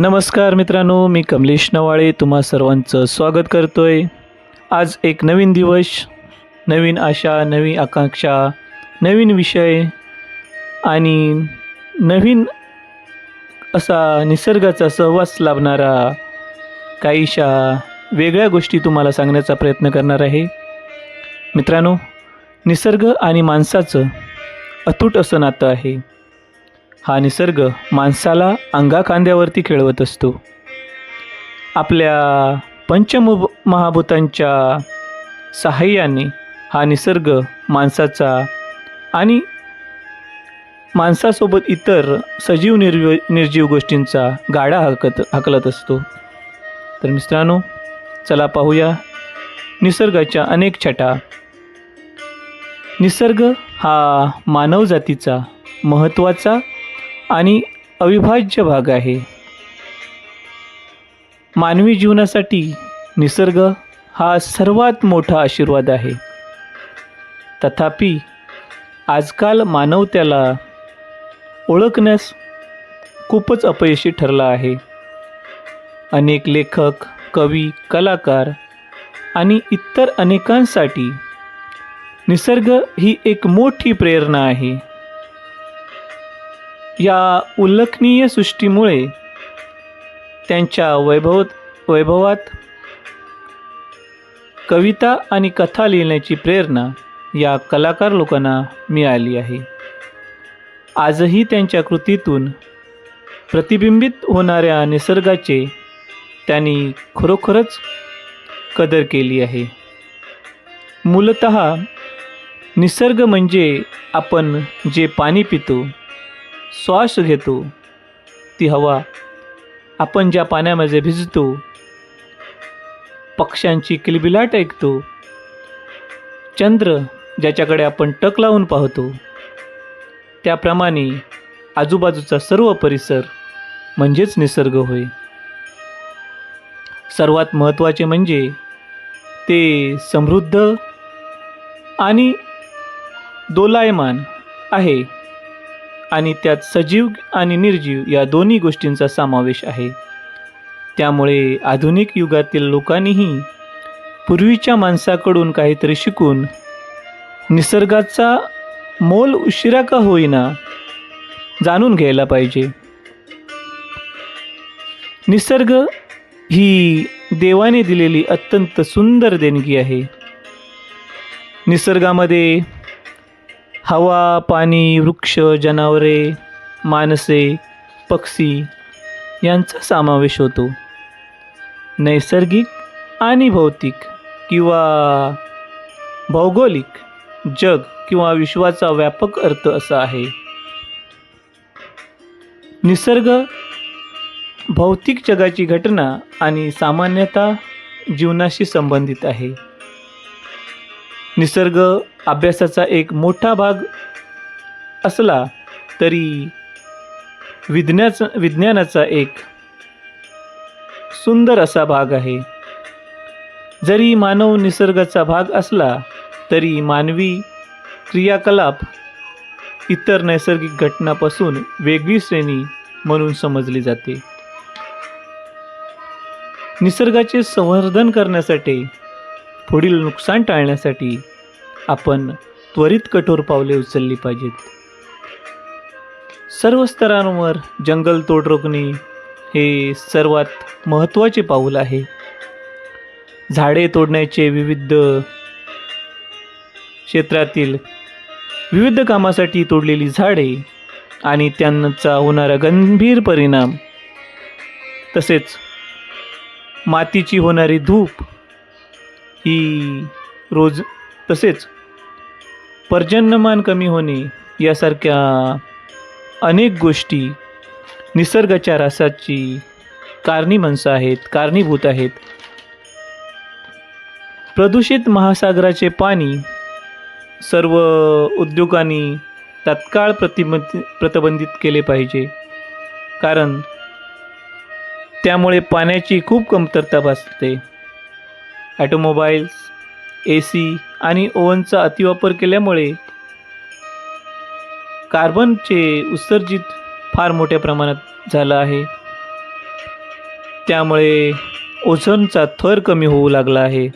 नमस्कार मित्रांनो मी कमलेश नवाळे तुम्हा सर्वांचं स्वागत करतोय. आज एक नवीन दिवस नवीन आशा नवीन आकांक्षा नवीन विषय आणि नवीन असा निसर्गाचा सहवास लाभणारा काहीशा वेगळ्या गोष्टी तुम्हाला सांगण्याचा प्रयत्न करणार आहे. मित्रांनो निसर्ग आणि माणसाचं अतूट असं नातं आहे. हा निसर्ग माणसाला अंगाखांद्यावरती खेळवत असतो. आपल्या पंचमु महाभूतांच्या सहाय्याने हा निसर्ग माणसाचा आणि माणसासोबत इतर सजीव निर्व निर्जीव गोष्टींचा गाडा हाकत हाकलत असतो. तर मित्रांनो चला पाहूया निसर्गाच्या अनेक छटा. निसर्ग हा मानवजातीचा महत्त्वाचा आणि अविभाज्य भाग आहे. मानवी जीवनासाठी निसर्ग हा सर्वात मोठा आशीर्वाद आहे. तथापि आजकाल मानव त्याला ओळखण्यास खूपच अपयशी ठरला आहे. अनेक लेखक कवी कलाकार आणि इतर अनेकांसाठी निसर्ग ही एक मोठी प्रेरणा आहे. या उल्लेखनीय सृष्टीमुळे त्यांच्या वैभव वैभवात कविता आणि कथा लिहिण्याची प्रेरणा या कलाकार लोकांना मिळाली आहे. आजही त्यांच्या कृतीतून प्रतिबिंबित होणाऱ्या निसर्गाचे त्यांनी खरोखरच कदर केली आहे. मूलत निसर्ग म्हणजे आपण जे पाणी पितो श्वास घेतो. ती हवा आपण ज्या पाण्यामध्ये भिजतो पक्ष्यांची किलबिलाट ऐकतो. चंद्र ज्याच्याकडे आपण टक लावून पाहतो त्याप्रमाणे आजूबाजूचा सर्व परिसर म्हणजेच निसर्ग होय. सर्वात महत्त्वाचे म्हणजे ते समृद्ध आणि दोलायमान आहे. आणि त्यात सजीव आणि निर्जीव या दोन्ही गोष्टींचा समावेश आहे. त्यामुळे आधुनिक युगातील लोकांनीही पूर्वीच्या माणसाकडून काहीतरी शिकून निसर्गाचा मोल उशिरा का होईना जाणून घ्यायला पाहिजे. निसर्ग ही देवाने दिलेली अत्यंत सुंदर देणगी आहे. निसर्गामध्ये हवा पाणी वृक्ष जनावरे माणसे पक्षी यांचा समावेश होतो. नैसर्गिक आणि भौतिक किंवा भौगोलिक जग किंवा विश्वाचा व्यापक अर्थ असा आहे. निसर्ग भौतिक जगाची घटना आणि सामान्यतः जीवनाशी संबंधित आहे. निसर्ग अभ्यासाचा एक मोठा भाग असला तरी विज्ञाचा विज्ञानाचा एक सुंदर असा भाग आहे. जरी मानव निसर्गाचा भाग असला तरी मानवी क्रियाकलाप इतर नैसर्गिक घटनापासून वेगळी श्रेणी म्हणून समजली जाते. निसर्गाचे संवर्धन करण्यासाठी पुढील नुकसान टाळण्यासाठी आपण त्वरित कठोर पावले उचलली पाहिजेत. सर्व स्तरांवर जंगलतोड रोखणे हे सर्वात महत्त्वाचे पाऊल आहे. झाडे तोडण्याचे विविध क्षेत्रातील विविध कामासाठी तोडलेली झाडे आणि त्यांचा होणारा गंभीर परिणाम तसेच मातीची होणारी धूप ही रोज तसेच पर्जन्यमान कमी होणे यासारख्या अनेक गोष्टी निसर्गाच्या रासाची कारणीमांसं आहेत कारणीभूत आहेत. प्रदूषित महासागराचे पाणी सर्व उद्योगांनी तात्काळ प्रतिबंध प्रतिबंधित केले पाहिजे. कारण त्यामुळे पाण्याची खूप कमतरता भासते. ॲटोमोबाईल्स ए सी आणि ओव्हनचा अतिवापर केल्यामुळे कार्बनचे उत्सर्जित फार मोठ्या प्रमाणात झालं आहे. त्यामुळे ओझोनचा थर कमी होऊ लागला आहे.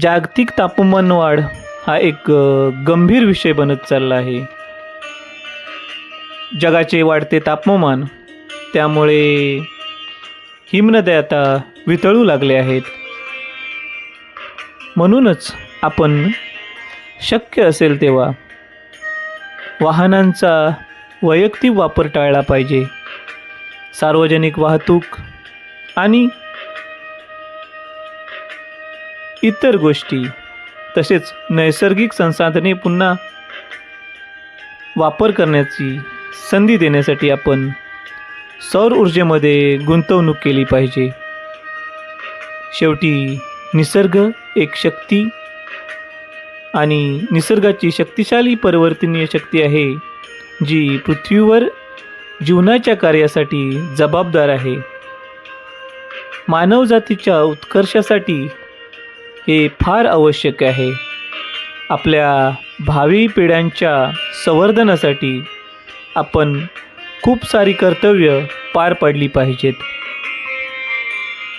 जागतिक तापमान वाढ हा एक गंभीर विषय बनत चालला आहे. जगाचे वाढते तापमान त्यामुळे हिमनद्या आता वितळू लागले आहेत. म्हणूनच आपण शक्य असेल तेव्हा वाहनांचा वैयक्तिक वापर टाळला पाहिजे. सार्वजनिक वाहतूक आणि इतर गोष्टी तसेच नैसर्गिक संसाधने पुन्हा वापर करण्याची संधी देण्यासाठी आपण सौर ऊर्जेमध्ये गुंतवणूक केली पाहिजे. शेवटी निसर्ग एक शक्ती आणि निसर्गाची शक्तिशाली परिवर्तनीय शक्ती आहे जी पृथ्वीवर जीवनाच्या कार्यासाठी जबाबदार आहे. मानवजातीच्या उत्कर्षासाठी हे फार आवश्यक आहे. आपल्या भावी पिढ्यांच्या संवर्धनासाठी आपण खूप सारी कर्तव्य पार पाडली पाहिजेत.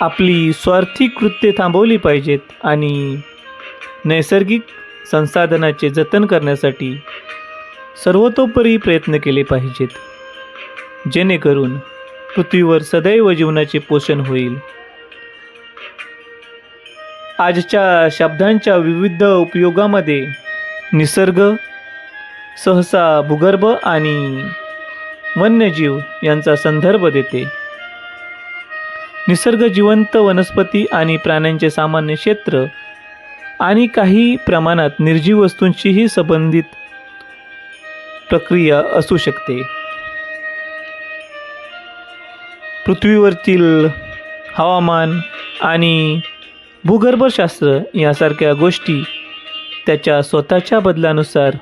आपली स्वार्थी कृत्ये थांबवली पाहिजेत आणि नैसर्गिक संसाधनाचे जतन करण्यासाठी सर्वतोपरी प्रयत्न केले पाहिजेत. जेणेकरून पृथ्वीवर सदैव जीवनाचे पोषण होईल. आजच्या शब्दांच्या विविध उपयोगामध्ये निसर्ग सहसा भूगर्भ आणि वन्यजीव यांचा संदर्भ देते. निसर्ग जिवंत वनस्पती आणि प्राण्यांचे सामान्य क्षेत्र आणि काही प्रमाणात निर्जीव वस्तूंशीही संबंधित प्रक्रिया असू शकते. पृथ्वीवरतील हवामान आणि भूगर्भशास्त्र यासारख्या गोष्टी त्याच्या स्वतःच्या बदलानुसार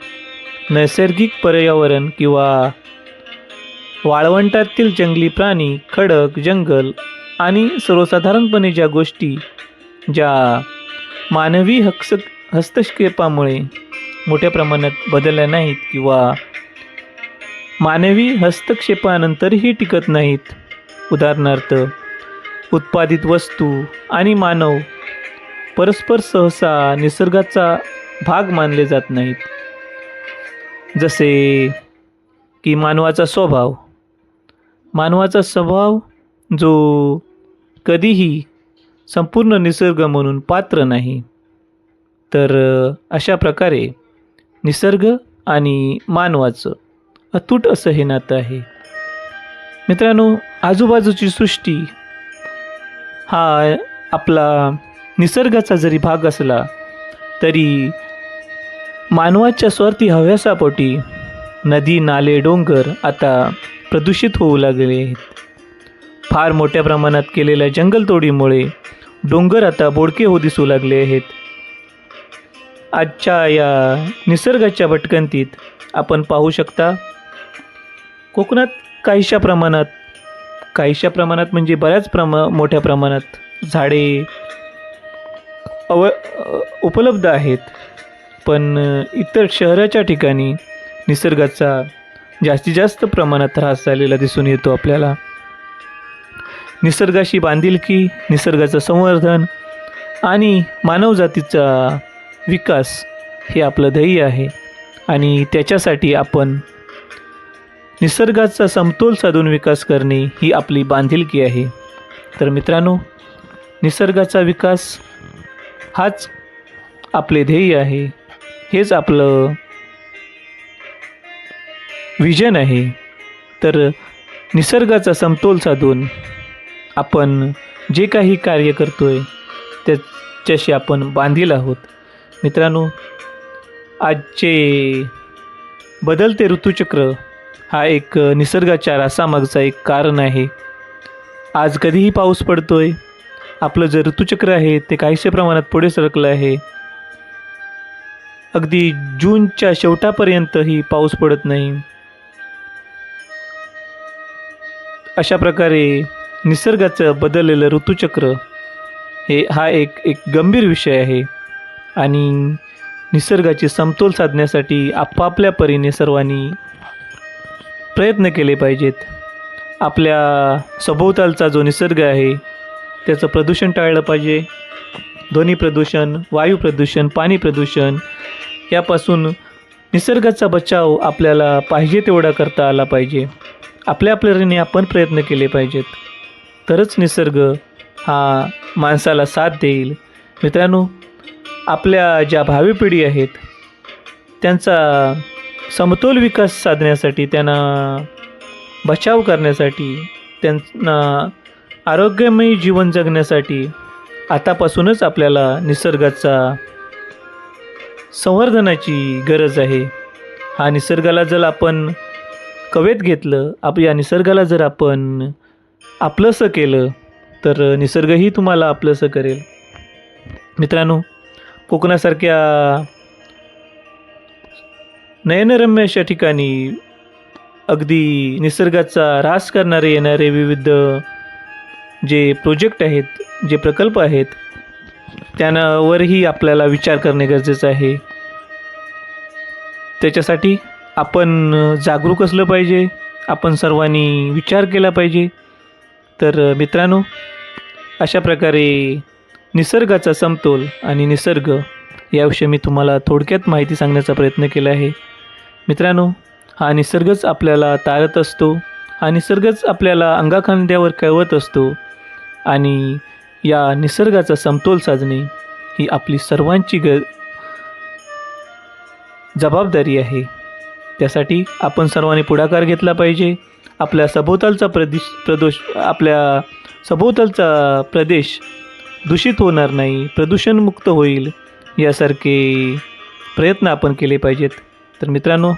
नैसर्गिक पर्यावरण किंवा वाळवंटातील जंगली प्राणी खडक जंगल आणि सर्वसाधारणपणे ज्या गोष्टी ज्या मानवी हक्स हस्तक्षेपामुळे मोठ्या प्रमाणात बदलल्या नाहीत किंवा मानवी हस्तक्षेपानंतरही टिकत नाहीत उदाहरणार्थ उत्पादित वस्तू आणि मानव परस्पर सहसा निसर्गाचा भाग मानले जात नाहीत. जसे की मानवाचा स्वभाव. मानवाचा स्वभाव जो कधीही संपूर्ण निसर्ग म्हणून पात्र नाही. तर अशा प्रकारे निसर्ग आणि मानवाचं अतूट असं हे नातं आहे. मित्रांनो आजूबाजूची सृष्टी हा आपला निसर्गाचा जरी भाग असला तरी मानवाच्या स्वार्थी हव्यासापोटी नदी नाले डोंगर आता प्रदूषित होऊ लागले आहेत. फार मोठ्या प्रमाणात केलेल्या जंगलतोडीमुळे डोंगर आता बोडके होऊ दिसू लागले आहेत. आजच्या या निसर्गाच्या भटकंतीत आपण पाहू शकता कोकणात काहीशा प्रमाणात काहीशा प्रमाणात म्हणजे बऱ्याच प्रमा मोठ्या प्रमाणात झाडे अव उपलब्ध आहेत. पण इतर शहराच्या ठिकाणी निसर्गाचा जास्तीत जास्त प्रमाणात त्रास झालेला दिसून येतो आपल्याला. निसर्गाशी बांधिलकी निसर्गाचं संवर्धन आणि मानवजातीचा विकास हे आपलं ध्येय आहे. आणि त्याच्यासाठी आपण निसर्गाचा समतोल साधून विकास करणे ही आपली बांधिलकी आहे. तर मित्रांनो निसर्गाचा विकास हाच आपले ध्येय आहे. हेच आपलं विजन आहे. तर निसर्गाचा समतोल साधून आपण जे काही कार्य करतो आहे त्याच्याशी आपण बांधील आहोत. मित्रांनो आजचे बदलते ऋतुचक्र हा एक निसर्गाच्या रासामागचा एक कारण आहे. आज कधीही पाऊस पडतो आहे आपलं जे ऋतुचक्र आहे ते काहीशे प्रमाणात पुढे सरकलं आहे. अगदी जूनच्या शेवटापर्यंतही पाऊस पडत नाही. अशा प्रकारे निसर्गाचं बदललेलं ऋतुचक्र हे हा एक एक गंभीर विषय आहे. आणि निसर्गाची समतोल साधण्यासाठी आपापल्या परीने सर्वांनी प्रयत्न केले पाहिजेत. आपल्या सभोवतालचा जो निसर्ग आहे त्याचं प्रदूषण टाळलं पाहिजे. ध्वनी प्रदूषण वायू प्रदूषण पाणी प्रदूषण यापासून निसर्गाचा बचाव आपल्याला पाहिजे तेवढा करता आला पाहिजे. आपल्या आपल्याने आपण प्रयत्न केले पाहिजेत. तरच निसर्ग हा माणसाला साथ देईल. मित्रांनो आपल्या ज्या भावी पिढी आहेत त्यांचा समतोल विकास साधण्यासाठी त्यांना बचाव करण्यासाठी त्यांना आरोग्यमयी जीवन जगण्यासाठी आतापासूनच आपल्याला निसर्गाचा संवर्धनाची गरज आहे. हा निसर्गाला जर आपण कवेत घेतलं आप या निसर्गाला जर आपण आपलंसं केलं तर निसर्गही तुम्हाला आपलंसं करेल. मित्रांनो कोकणासारख्या नयनरम्य अशा ठिकाणी अगदी निसर्गाचा ऱ्हास करणारे येणारे विविध जे प्रोजेक्ट आहेत जे प्रकल्प आहेत त्यांवरही आपल्याला विचार करणे गरजेचं आहे. त्याच्यासाठी आपण जागरूक असलं पाहिजे आपण सर्वांनी विचार केला पाहिजे. तर मित्रांनो अशा प्रकारे निसर्गाचा समतोल आणि निसर्ग याविषयी मी तुम्हाला थोडक्यात माहिती सांगण्याचा प्रयत्न केला आहे. मित्रांनो हा निसर्गच आपल्याला तारत असतो. हा निसर्गच आपल्याला अंगाखांद्यावर कळवत असतो. आणि या निसर्गाचा समतोल साधणे ही आपली सर्वांची ग जबाबदारी आहे. त्यासाठी आपण सर्वांनी पुढाकार घेतला पाहिजे. आपल्या सभोवतालचा प्रदेश प्रदोष आपल्या सभोवतालचा प्रदेश दूषित होणार नाही प्रदूषणमुक्त होईल यासारखे प्रयत्न आपण केले पाहिजेत. तर मित्रांनो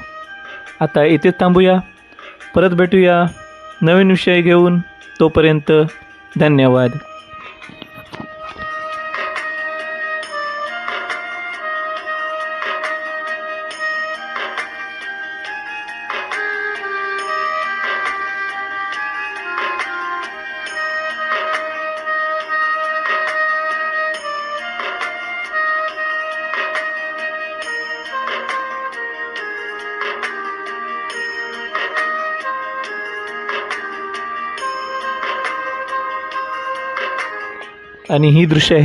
आता इथेच थांबूया. परत भेटूया नवीन विषय घेऊन. तोपर्यंत धन्यवाद. आणि ही दृश्य आहे